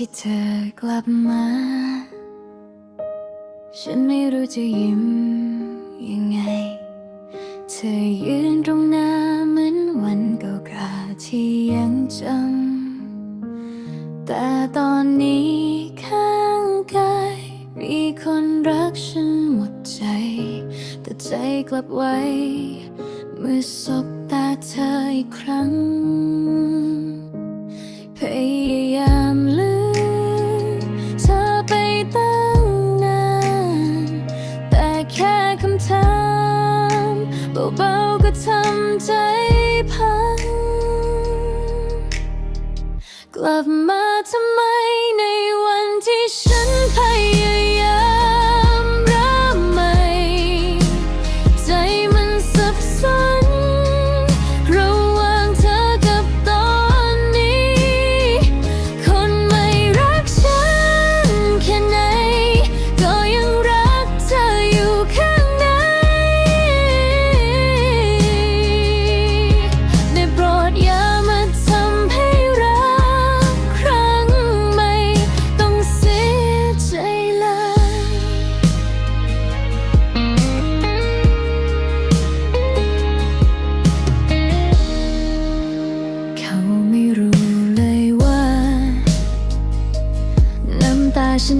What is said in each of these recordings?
ที่เธอกลับมา ฉันไม่รู้จะยิ้มยังไง เธอยืนตรงหน้าเหมือนวันเก่าๆที่ยังจำ แต่ตอนนี้ข้างกายมีคนรักฉันหมดใจ แต่ใจกลับไว้ เมื่อสบตาเธออีกครั้ง ใจพังกลับ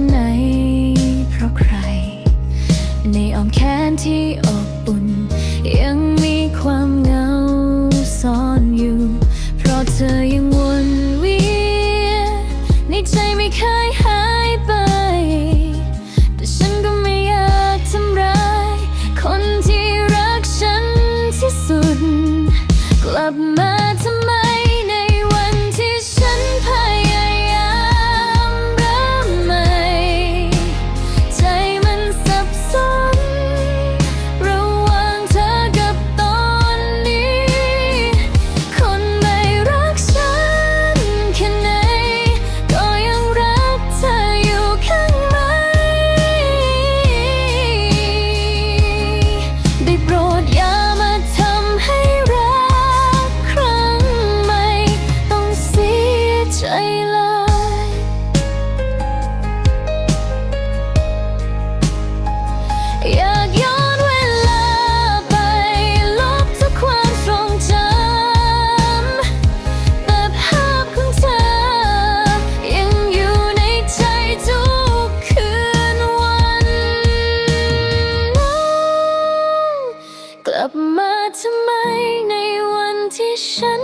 ไหน เพราะใคร ในอ้อมแขนที่อบอุ่น ยังมีความเหงาซ่อนอยู่ เพราะเธอยังวนเวียนในใจไม่เคยหายไป แต่ฉันก็ไม่อยากทำร้าย คนที่รักฉันที่สุด กลับมาทำ วั